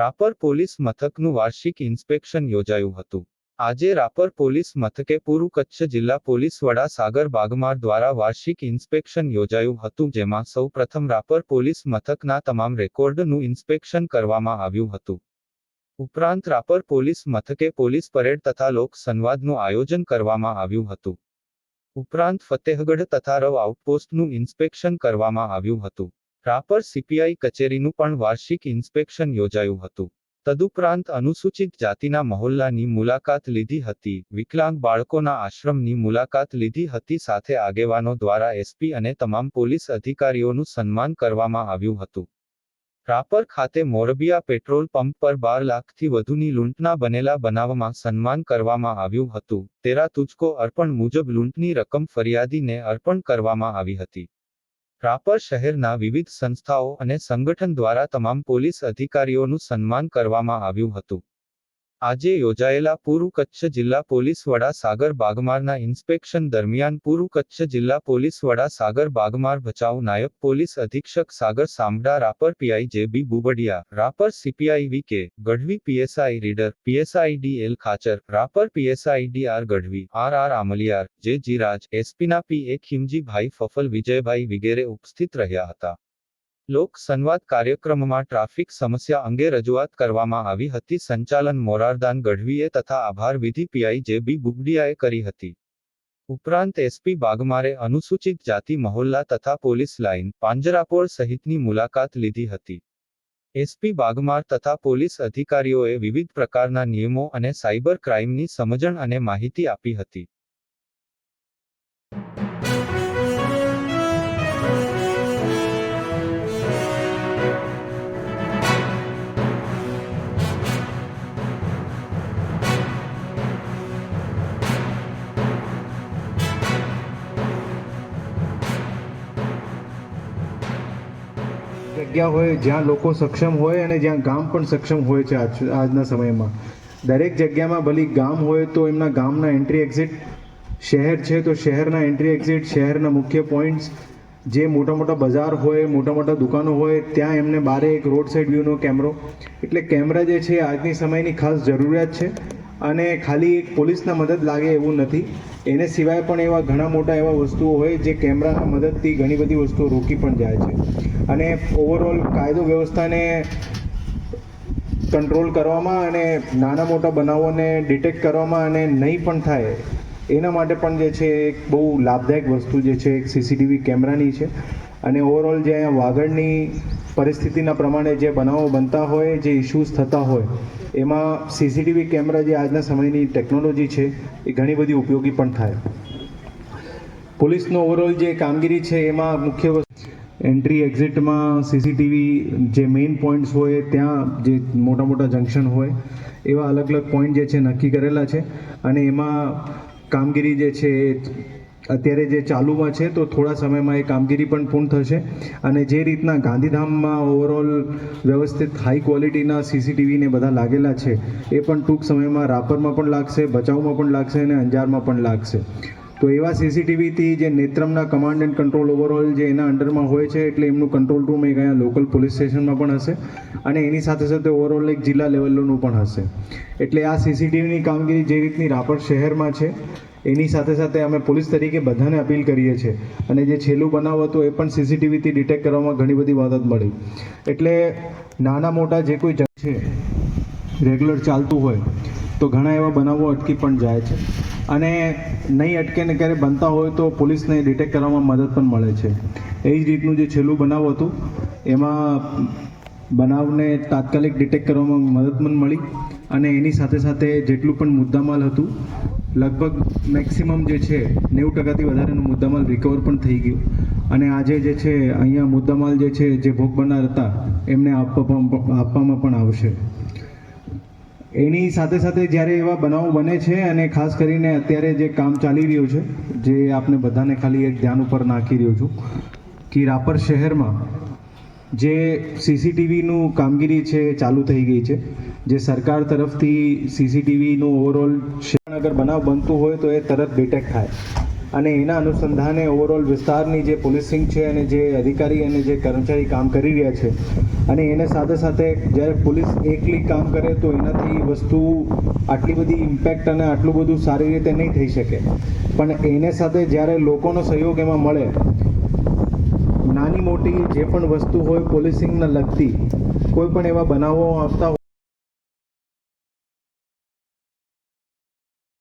Rapar police મથકનું વાર્ષિક inspection યોજાયું હતું. આજે રાપર પોલીસ મથકે પૂર્વ કચ્છ જિલ્લા પોલીસ વડા સાગર બાગમાર દ્વારા વાર્ષિક ઇન્સ્પેક્શન યોજાયું હતું, જેમાં સૌ પ્રથમ રાપર પોલીસ મથકના તમામ રેકોર્ડનું ઇન્સ્પેક્શન કરવામાં આવ્યું હતું. ઉપરાંત રાપર પોલીસ મથકે પોલીસ પરેડ તથા લોક સંવાદનું આયોજન કરવામાં આવ્યું હતું. ઉપરાંત ફતેહગઢ તથા રવ આઉટપોસ્ટનું ઇન્સ્પેક્શન કરવામાં આવ્યું હતું. રાપર સીપીઆઈ કચેરીનું પણ વાર્ષિક ઇન્સ્પેક્શન યોજાયું હતું. તદુપરાંત અનુસૂચિત જાતિના મહોલ્લાની મુલાકાત લીધી હતી. વિકલાંગ બાળકોના આશ્રમની મુલાકાત લીધી હતી સાથે આગેવાનો દ્વારા એસપી અને તમામ પોલીસ અધિકારીઓનું સન્માન કરવામાં આવ્યું હતું. રાપર ખાતે મોરબિયા પેટ્રોલ પંપ પર બાર લાખથી વધુની લૂંટના બનેલા બનાવમાં સન્માન કરવામાં આવ્યું હતું. તેરા તુજકો અર્પણ મુજબ લૂંટની રકમ ફરિયાદીને અર્પણ કરવામાં આવી હતી. રાપર શહેરના વિવિધ સંસ્થાઓ અને સંગઠન દ્વારા તમામ પોલીસ અધિકારીઓનું સન્માન કરવામાં આવ્યું હતું. આજે યોજાયેલા પૂર્વ કચ્છ જિલ્લા પોલીસ વડા સાગર બાગમારના ઇન્સ્પેક્શન દરમિયાન પૂર્વ કચ્છ જિલ્લા પોલીસ વડા સાગર બાગમાર ભચાઉ નાયબ પોલીસ અધિક્ષક સાગર Samda, Rapar PI J B Bubadiya, Rapar CPI V K Gadhvi, PSI reader, PSI D L Khachar, Rapar PSI D R Gadhvi, R R Amliyar, J Jiraj, એસપીના પી એ ખીમજીભાઈ, ફફલ વિજયભાઈ વિગેરે ઉપસ્થિત રહ્યા હતા. લોક સંવાદ કાર્યક્રમમાં ટ્રાફિક સમસ્યા અંગે રજૂઆત કરવામાં આવી હતી. સંચાલન મોરારદાન ગઢવીએ તથા આભાર વિધિ પીઆઈ જે બી બુગડિયાએ કરી હતી. ઉપરાંત એસપી બાગમારે અનુસૂચિત જાતિ મહોલ્લા તથા પોલીસ લાઇન પાંજરાપોળ સહિતની મુલાકાત લીધી હતી. એસપી બાગમાર તથા પોલીસ અધિકારીઓએ વિવિધ પ્રકારના નિયમો અને સાયબર ક્રાઇમની સમજણ અને માહિતી આપી હતી. જગ્યા હોય, જ્યાં લોકો સક્ષમ હોય અને જ્યાં ગામ પણ સક્ષમ હોય છે આજ આજના સમયમાં. દરેક જગ્યામાં ભલી ગામ હોય તો એમના ગામના એન્ટ્રી એક્ઝિટ શહેર છે તો શહેરના એન્ટ્રી એક્ઝિટ શહેરના મુખ્ય પોઈન્ટ્સ જે મોટા મોટા બજાર હોય, મોટા મોટા દુકાનો હોય, ત્યાં એમને બારે એક રોડ સાઈડ વ્યૂનો કેમેરો એટલે કેમેરા જે છે, આજની સમયની ખાસ જરૂરિયાત છે. અને ખાલી એક પોલીસના મદદ લાગે એવું નથી. એને સિવાય પણ એવા ઘણા મોટા એવા વસ્તુઓ હોય જે કેમેરાના મદદથી ઘણી બધી વસ્તુઓ રોકી પણ જાય છે. અને ઓવરઓલ કાયદો વ્યવસ્થાને કંટ્રોલ કરવામાં અને નાના મોટા બનાવોને ડિટેક્ટ કરવામાં અને નહીં પણ થાય, એના માટે પણ જે છે એક બહુ લાભદાયક વસ્તુ જે છે એક સીસીટીવી કેમેરાની છે. અને ઓવરઓલ જે અહીંયા વાગડની પરિસ્થિતિના પ્રમાણે જે બનાવો બનતા હોય, જે ઇશ્યુઝ થતા હોય, એમાં સીસીટીવી કેમેરા જે આજના સમયની ટેકનોલોજી છે, એ ઘણી બધી ઉપયોગી પણ થાય. પોલીસનો ઓવરઓલ જે કામગીરી છે, એમાં મુખ્ય એન્ટ્રી એક્ઝિટમાં સીસીટીવી જે મેઇન પોઈન્ટ્સ હોય, ત્યાં જે મોટા મોટા જંકશન હોય, એવા અલગ અલગ પોઈન્ટ જે છે નક્કી કરેલા છે. અને એમાં કામગીરી જે છે, એ અત્યારે જે ચાલુમાં છે, તો થોડા સમયમાં એ કામગીરી પણ પૂર્ણ થશે. અને જે રીતના ગાંધીધામમાં ઓવરઓલ વ્યવસ્થિત હાઈ ક્વોલિટીના સીસીટીવીને બધા લાગેલા છે, એ પણ ટૂંક સમયમાં રાપરમાં પણ લાગશે, ભચાઉમાં પણ લાગશે અને અંજારમાં પણ લાગશે. તો એવા સીસીટીવીથી જે નેત્રમના કમાન્ડ એન્ડ કંટ્રોલ ઓવરઓલ જે એના અંડરમાં હોય છે, એટલે એમનું કંટ્રોલ રૂમ એક અહીંયા લોકલ પોલીસ સ્ટેશનમાં પણ હશે. અને એની સાથે સાથે ઓવરઓલ એક જિલ્લા લેવલનું પણ હશે. એટલે આ સીસીટીવીની કામગીરી જે રીતની રાપર શહેરમાં છે, એની સાથે સાથે અમે પોલીસ તરીકે બધાને અપીલ કરીએ છીએ. અને જે છેલ્લું બનાવ હતું, એ પણ સીસીટીવીથી ડિટેક્ટ કરવામાં ઘણી બધી મદદ મળી. એટલે નાના મોટા જે કોઈ છે રેગ્યુલર ચાલતું હોય, તો ઘણા એવા બનાવો અટકી પણ જાય છે. અને નહીં અટકે ને ક્યારે બનતા હોય તો પોલીસને ડિટેક્ટ કરવામાં મદદ પણ મળે છે. એ જ રીતનું જે છેલ્લું બનાવ હતું, એમાં બનાવને તાત્કાલિક ડિટેક્ટ કરવામાં મદદ પણ મળી અને એની સાથે સાથે જેટલું પણ મુદ્દામાલ હતું, લગભગ મેક્સિમમ જે છે, નેવું ટકાથી વધારેનું મુદ્દામાલ રિકવર પણ થઈ ગયું. અને આજે જે છે, અહીંયા મુદ્દામાલ જે છે, જે ભોગ બનનાર હતા, એમને આપવા આપવામાં પણ આવશે. એની સાથે સાથે જ્યારે એવા બનાવો બને છે અને ખાસ કરીને અત્યારે જે કામ ચાલી રહ્યું છે, જે આપને બધાને ખાલી એક ધ્યાન ઉપર નાખી રહ્યો છું, કે રાપર શહેરમાં જે સીસીટીવીનું કામગીરી છે એ ચાલુ થઈ ગઈ છે, જે સરકાર તરફથી સીસીટીવીનું ઓવરઓલ અગર બનાવ બનતું હોય તો એ તરત ડિટેક્ટ થાય. અને એના અનુસંધાને ઓવરઓલ વિસ્તારની જે પોલીસિંગ છે અને જે અધિકારી અને જે કર્મચારી કામ કરી રહ્યા છે, અને એને સાથે સાથે જ્યારે પોલીસ એકલી કામ કરે તો એનાથી વસ્તુ આટલી બધી ઇમ્પેક્ટ અને આટલું બધું સારી રીતે નહીં થઈ શકે. પણ એને સાથે જ્યારે લોકોનો સહયોગ એમાં મળે, નાની મોટી જે પણ વસ્તુ હોય પોલીસિંગને લગતી, કોઈ પણ એવા બનાવો આવતા